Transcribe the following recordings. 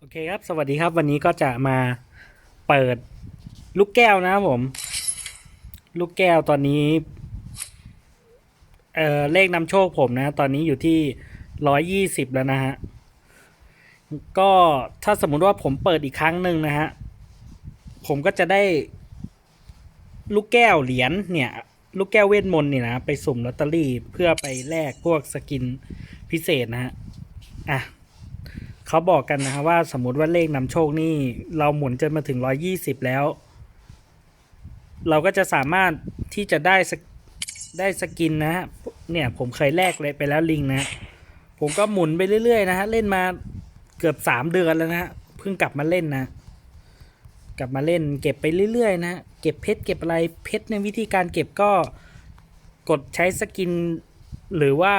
โอเคครับ สวัสดีครับ วันนี้ก็จะมาเปิดลูกแก้วนะครับผม ลูกแก้วตอนนี้ เอ่อ เลขนำโชคผมนะ ตอนนี้อยู่ที่ร้อยยี่สิบแล้วนะฮะ ก็ถ้าสมมุติว่าผมเปิดอีกครั้งหนึ่งนะฮะ ผมก็จะได้ ลูกแก้วเหรียญเนี่ย ลูกแก้วเวทมนต์เนี่ยนะ ไปสุ่มลอตเตอรี่เพื่อไปแลกพวกสกินพิเศษนะฮะ อะ เขาบอกกันนะฮะว่าสมมติว่าเลขนำโชคนี่ เราหมุนจนมาถึงร้อยี่สิบแล้ว เราก็จะสามารถที่จะได้สได้สกินนะฮะเนี่ยผมเคยแลกเลยไปแล้วลิงนะผมก็หมุนไปเรื่อยๆนะฮะเล่นมาเกือบสามเดือนแล้วนะฮะเพิ่งกลับมาเล่นนะ กลับมาเล่น เก็บไปเรื่อยๆ นะเก็บเพชรเก็บอะไรเพชรในวิธีการเก็บก็กดใช้สกิน หรือว่า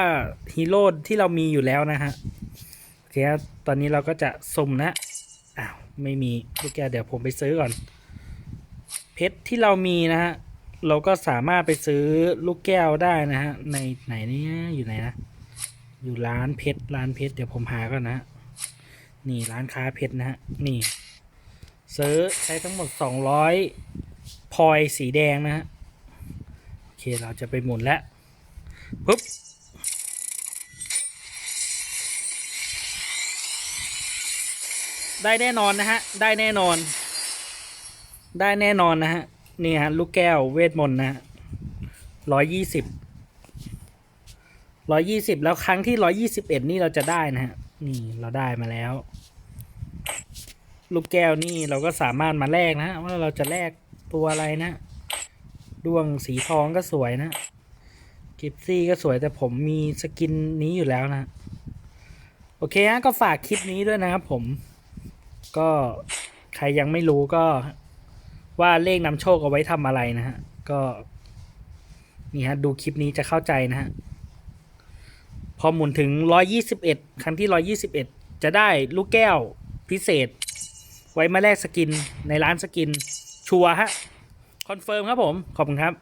ฮีโร่ที่เรามีอยู่แล้วนะฮะ โอเคครับตอนนี้เราก็จะสุ่มนะอ้าวไม่มีลูกแก้วเดี๋ยวผมไปซื้อก่อน เพชรที่เรามีนะฮะเราก็สามารถไปซื้อลูกแก้วได้นะฮะในไหนเนี่ยอยู่ไหนนะอยู่ร้านเพชรร้านเพชรเดี๋ยวผมหาก่อนนะนี่ร้านค้าเพชรนะฮะนี่ ซื้อใช้ทั้งหมดสองร้อยพลอยสีแดงนะฮะโอเคเราจะไปหมุนแล้วปุ๊บ ได้แน่นอนนะฮะ ได้แน่นอน ได้แน่นอนนะฮะ นี่ฮะ ลูกแก้วเวทมนต์นะฮะร้อยยี่สิบร้อยยี่สิบแล้วครั้งที่ร้อยี่สิบเอ็ดนี่เราจะได้นะฮะ นี่เราได้มาแล้ว ลูกแก้วนี่เราก็สามารถมาแลกนะฮะว่าเราจะแลกตัวอะไรนะดวงสีทองก็สวยนะ กิฟซี่ก็สวยแต่ผมมีสกินนี้อยู่แล้วนะ โอเคฮะก็ฝากคลิปนี้ด้วยนะครับผม ก็ใครยังไม่รู้ก็ว่าเลขนำโชคเอาไว้ทำอะไรนะฮะ ก็นี่ฮะดูคลิปนี้จะเข้าใจนะฮะ พอหมุนถึงร้อยี่สิบเอ็ดครั้งที่ร้อยี่สิบเอ็ดจะได้ลูกแก้วพิเศษ ไว้มาแลกสกินในร้านสกิน ชัวฮะ คอนเฟิร์มครับผม ขอบคุณครับ